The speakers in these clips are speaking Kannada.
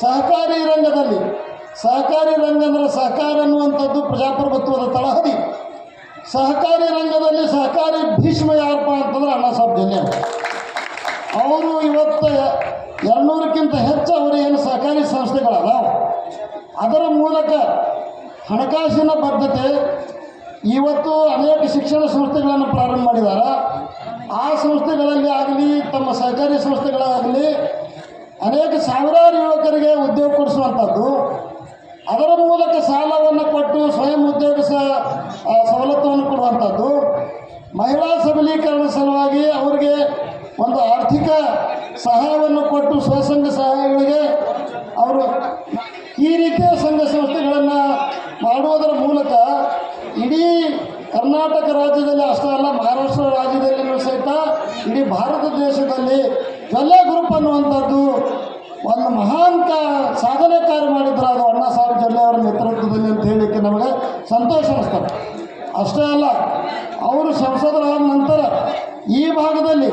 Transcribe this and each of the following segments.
ಸಹಕಾರಿ ರಂಗದಲ್ಲಿ. ಸಹಕಾರಿ ರಂಗ ಅಂದರೆ ಸಹಕಾರ ಅನ್ನುವಂಥದ್ದು ಪ್ರಜಾಪ್ರಭುತ್ವದ ತಳಹದಿ. ಸಹಕಾರಿ ರಂಗದಲ್ಲಿ ಸಹಕಾರಿ ಭೀಷ್ಮ ಯಾರಪ್ಪ ಅಂತಂದ್ರೆ ಅಣ್ಣ ಸಾಬ್ ಜಲ್ಲೆ ಅವರು ಇವತ್ತು ಎರಡುನೂರಕ್ಕಿಂತ ಹೆಚ್ಚು ಅವರು ಸಹಕಾರಿ ಸಂಸ್ಥೆಗಳಲ್ಲ. ಅದರ ಮೂಲಕ ಹಣಕಾಸಿನ ಬದ್ಧತೆ ಇವತ್ತು ಅನೇಕ ಶಿಕ್ಷಣ ಸಂಸ್ಥೆಗಳನ್ನು ಪ್ರಾರಂಭ ಮಾಡಿದ್ದಾರೆ. ಆ ಸಂಸ್ಥೆಗಳಲ್ಲಿ ಆಗಲಿ, ತಮ್ಮ ಸಹಕಾರಿ ಸಂಸ್ಥೆಗಳಾಗಲಿ ಅನೇಕ ಸಾವಿರಾರು ಯುವಕರಿಗೆ ಉದ್ಯೋಗ ಕೊಡಿಸುವಂಥದ್ದು. ಅದರ ಮೂಲಕ ಸಾಲವನ್ನು ಕೊಟ್ಟು ಸ್ವಯಂ ಉದ್ಯೋಗ ಸವಲತ್ತನ್ನು ಕೊಡುವಂಥದ್ದು. ಮಹಿಳಾ ಸಬಲೀಕರಣ ಸಲುವಾಗಿ ಅವರಿಗೆ ಒಂದು ಆರ್ಥಿಕ ಸಹಾಯವನ್ನು ಕೊಟ್ಟು ಸ್ವಸಂಘ ಸಹಾಯಗಳಿಗೆ ಅವರು ಈ ರೀತಿಯ ಸಂಘ ಸಂಸ್ಥೆಗಳನ್ನು ಮಾಡುವುದರ ಮೂಲಕ ಇಡೀ ಕರ್ನಾಟಕ ರಾಜ್ಯದಲ್ಲಿ ಅಷ್ಟೇ ಅಲ್ಲ, ಮಹಾರಾಷ್ಟ್ರ ರಾಜ್ಯದಲ್ಲಿ ಸಹಿತ ಇಡೀ ಭಾರತ ದೇಶದಲ್ಲಿ ಜೊಲ್ಲೆ ಗ್ರೂಪ್ ಅನ್ನುವಂಥದ್ದು ಒಂದು ಮಹಾನ್ ಕ ಸಾಧನೆ ಕಾರ್ಯ ಮಾಡಿದ್ರು ಅದು ಅಣ್ಣಾ ಸಾಹೇಬ್ ಜೊಲ್ಲೆ ಅವರ ಹೇಳಲಿಕ್ಕೆ ನಮಗೆ ಸಂತೋಷ ಅನಿಸ್ತದೆ. ಅಷ್ಟೇ ಅಲ್ಲ, ಅವರು ಸಂಸದರಾದ ನಂತರ ಈ ಭಾಗದಲ್ಲಿ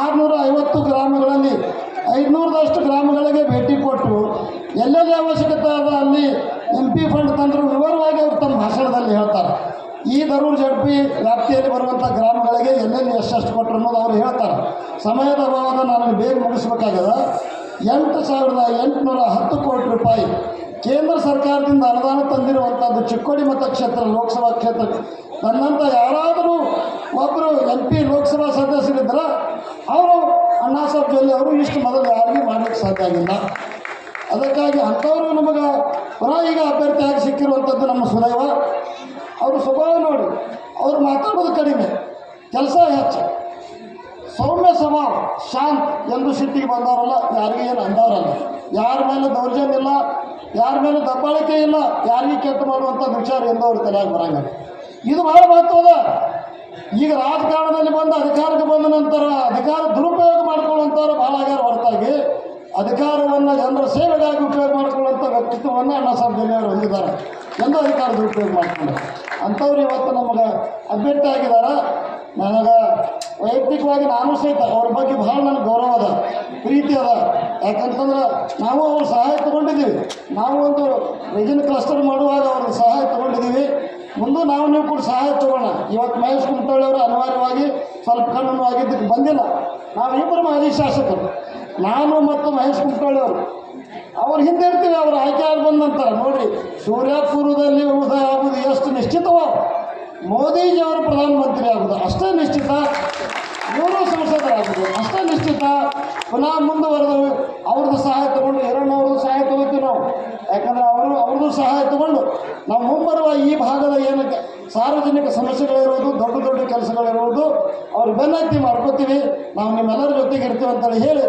ಆರುನೂರ ಐವತ್ತು ಗ್ರಾಮಗಳಲ್ಲಿ ಐದುನೂರದಷ್ಟು ಗ್ರಾಮಗಳಿಗೆ ಭೇಟಿ ಕೊಟ್ಟು ಎಲ್ಲೆಲ್ಲಿ ಅವಶ್ಯಕತೆ ಅದ ಅಲ್ಲಿ ಎಂ ಪಿ ಫಂಡ್ ತಂದರು ವಿವರವಾಗಿ ಅವರು ತಮ್ಮ ಭಾಷಣದಲ್ಲಿ ಹೇಳ್ತಾರೆ. ಈ ದರೂರ್ ಜಡ್ಪಿ ವ್ಯಾಪ್ತಿಯಲ್ಲಿ ಬರುವಂಥ ಗ್ರಾಮಗಳಿಗೆ ಎಲ್ಲೆಲ್ಲಿ ಎಷ್ಟೆಷ್ಟು ಕೊಟ್ಟರು ಅನ್ನೋದು ಅವರು ಹೇಳ್ತಾರೆ. ಸಮಯದ ಅಭಾವದ ನಾನು ಬೇಗ ಮುಗಿಸ್ಬೇಕಾಗ್ಯದ. ಎಂಟು ಸಾವಿರದ ಎಂಟುನೂರ ಹತ್ತು ಕೋಟಿ ರೂಪಾಯಿ ಕೇಂದ್ರ ಸರ್ಕಾರದಿಂದ ಅನುದಾನ ತಂದಿರುವಂಥದ್ದು ಚಿಕ್ಕೋಡಿ ಮತಕ್ಷೇತ್ರ, ಲೋಕಸಭಾ ಕ್ಷೇತ್ರ. ನನ್ನಂಥ ಯಾರಾದರೂ ಒಬ್ಬರು ಎಂ ಪಿ, ಲೋಕಸಭಾ ಸದಸ್ಯರಿದ್ದರೆ ಅವರು ಅಣ್ಣಾ ಸಾಹೇಬ್ ಅವರು ಇಷ್ಟು ಮೊದಲು ಯಾರಿಗೂ ಮಾಡಲಿಕ್ಕೆ ಸಾಧ್ಯ ಆಗಿಲ್ಲ. ಅದಕ್ಕಾಗಿ ಅಂಥವರು ನಮಗೆ ಪುನಃ ಈಗ ಅಭ್ಯರ್ಥಿಯಾಗಿ ಸಿಕ್ಕಿರುವಂಥದ್ದು ನಮ್ಮ ಸುದೈವ. ಅವರು ಸ್ವಭಾವ ನೋಡಿ, ಅವ್ರು ಮಾತಾಡೋದು ಕಡಿಮೆ, ಕೆಲಸ ಹೆಚ್ಚು. ಶಾಂತ್ ಎಲ್ಲರೂ ಸಿಟ್ಟಿಗೆ ಬಂದವರಲ್ಲ, ಯಾರಿಗೂ ಏನು ಅಂದವರಲ್ಲ. ಯಾರ ಮೇಲೆ ದೌರ್ಜನ್ಯ ಇಲ್ಲ, ಯಾರ ಮೇಲೆ ದಬ್ಬಾಳಿಕೆ ಇಲ್ಲ, ಯಾರಿಗೂ ಕೆಟ್ಟ ಮಾಡುವಂಥ ವಿಚಾರ ಎಂದವರು ತಲೆಯಾಗಿ ಬರಂಗ ಇದು ಬಹಳ ಮಹತ್ವದ. ಈಗ ರಾಜಕಾರಣದಲ್ಲಿ ಬಂದು, ಅಧಿಕಾರಕ್ಕೆ ಬಂದ ನಂತರ ಅಧಿಕಾರ ದುರುಪಯೋಗ ಮಾಡ್ಕೊಳ್ಳುವಂಥವ್ರು ಭಾಳ ಆಗ್ಯಾರ ಹೊರತಾಗಿ. ಅಧಿಕಾರವನ್ನು ಜನರ ಸೇವೆಗಾಗಿ ಉಪಯೋಗ ಮಾಡಿಕೊಳ್ಳುವಂಥ ವ್ಯಕ್ತಿತ್ವವನ್ನು ಅಣ್ಣ ಸಾಹೇಬ್ ಜಿಲ್ಲೆಯವರು ಹೊಂದಿದ್ದಾರೆ. ಎಂದು ಅಧಿಕಾರ ದುರುಪಯೋಗ ಮಾಡ್ಕೊಂಡು. ಅಂಥವ್ರು ಇವತ್ತು ನಮಗೆ ಅಭ್ಯರ್ಥಿ ಆಗಿದ್ದಾರೆ. ನನಗೆ ವೈಯಕ್ತಿಕವಾಗಿ ನಾನು ಸಹಿತ ಅವ್ರ ಬಗ್ಗೆ ಭಾಳ ನನಗೆ ಗೌರವ ಅದ, ಪ್ರೀತಿ ಅದ. ಯಾಕಂತಂದ್ರೆ ನಾವು ಅವ್ರ ಸಹಾಯ ತಗೊಂಡಿದ್ದೀವಿ. ನಾವು ಒಂದು ರಿಜನ್ ಕ್ಲಸ್ಟರ್ ಮಾಡುವಾಗ ಅವ್ರಿಗೆ ಸಹಾಯ ತಗೊಂಡಿದ್ದೀವಿ. ಮುಂದೆ ನಾವು ನೀವು ಕೂಡ ಸಹಾಯ ತಗೋಣ. ಇವತ್ತು ಮಹೇಶ್ ಕುಮಟಳ್ಳಿಯವರು ಅನಿವಾರ್ಯವಾಗಿ ಸ್ವಲ್ಪ ಕಣ್ಣು ಆಗಿದ್ದಕ್ಕೆ ಬಂದಿಲ್ಲ. ನಾವು ಇಬ್ಬರು ಮಾಜಿ ಶಾಸಕರು. ನಾನು ಮತ್ತು ಮಹೇಶ್ ಕುಮಟಳ್ಳಿಯವರು ಅವ್ರ ಹಿಂದೆ ಇರ್ತೀವಿ, ಅವ್ರು ಆಯ್ಕೆ ಬಂದಂತಾರೆ ನೋಡ್ರಿ, ಸೂರ್ಯಾಪುರದಲ್ಲಿ ಉದಯ ಆಗುವುದು ಎಷ್ಟು ನಿಶ್ಚಿತವೋ. ಮೋದಿಜಿ ಅವರು ಪ್ರಧಾನಮಂತ್ರಿ ಆಗುದು ಅಷ್ಟೇ ನಿಶ್ಚಿತ. ಇವರು ಸಂಸದರಾಗುದು ಅಷ್ಟೇ ನಿಶ್ಚಿತ. ಪುನಃ ಮುಂದುವರೆದು ಅವ್ರದ್ದು ಸಹಾಯ ತಗೊಂಡು ಎರಡನವ್ರದ್ದು ಸಹಾಯ ತಗೋತೀವಿ ನಾವು. ಯಾಕಂದ್ರೆ ಅವರು ಅವ್ರದ್ದು ಸಹಾಯ ತಗೊಂಡು ನಾವು ಮುಂಬರುವ ಈ ಭಾಗದ ಏನಕ್ಕೆ ಸಾರ್ವಜನಿಕ ಸಮಸ್ಯೆಗಳಿರೋದು, ದೊಡ್ಡ ದೊಡ್ಡ ಕೆಲಸಗಳಿರೋದು, ಅವ್ರ ಬೆನ್ನತ್ತಿ ಮಾಡ್ಕೋತೀವಿ. ನಾವು ನಿಮ್ಮೆಲ್ಲರ ಜೊತೆಗೆ ಇರ್ತೀವಿ ಅಂತೇಳಿ ಹೇಳಿ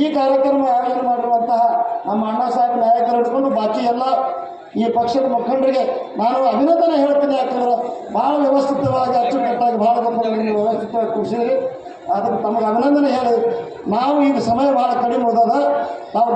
ಈ ಕಾರ್ಯಕ್ರಮ ಆಯೋಜನೆ ಮಾಡಿರುವಂತಹ ನಮ್ಮ ಅಣ್ಣಾ ಸಾಹೇಬ್ ನಾಯಕರು ಇಟ್ಕೊಂಡು ಬಾಕಿ ಎಲ್ಲ ಈ ಪಕ್ಷದ ಮುಖಂಡರಿಗೆ ನಾನು ಅಭಿನಂದನೆ ಹೇಳ್ತೇನೆ, ಯಾಕಂದ್ರೆ ಭಾಳ ವ್ಯವಸ್ಥಿತವಾಗಿ, ಅಚ್ಚುಕಟ್ಟಾಗಿ ಭಾಳ ಗಂಭೀರವಾಗಿ ವ್ಯವಸ್ಥಿತವಾಗಿ ಕೂಡಿಸಿದ್ರಿ ಅದಕ್ಕೆ ತಮಗೆ ಅಭಿನಂದನೆ ಹೇಳಿ, ನಾವು ಈಗ ಸಮಯ ಭಾಳ ಕಡಿಮೆ ಹೋದಾಗ ನಾವು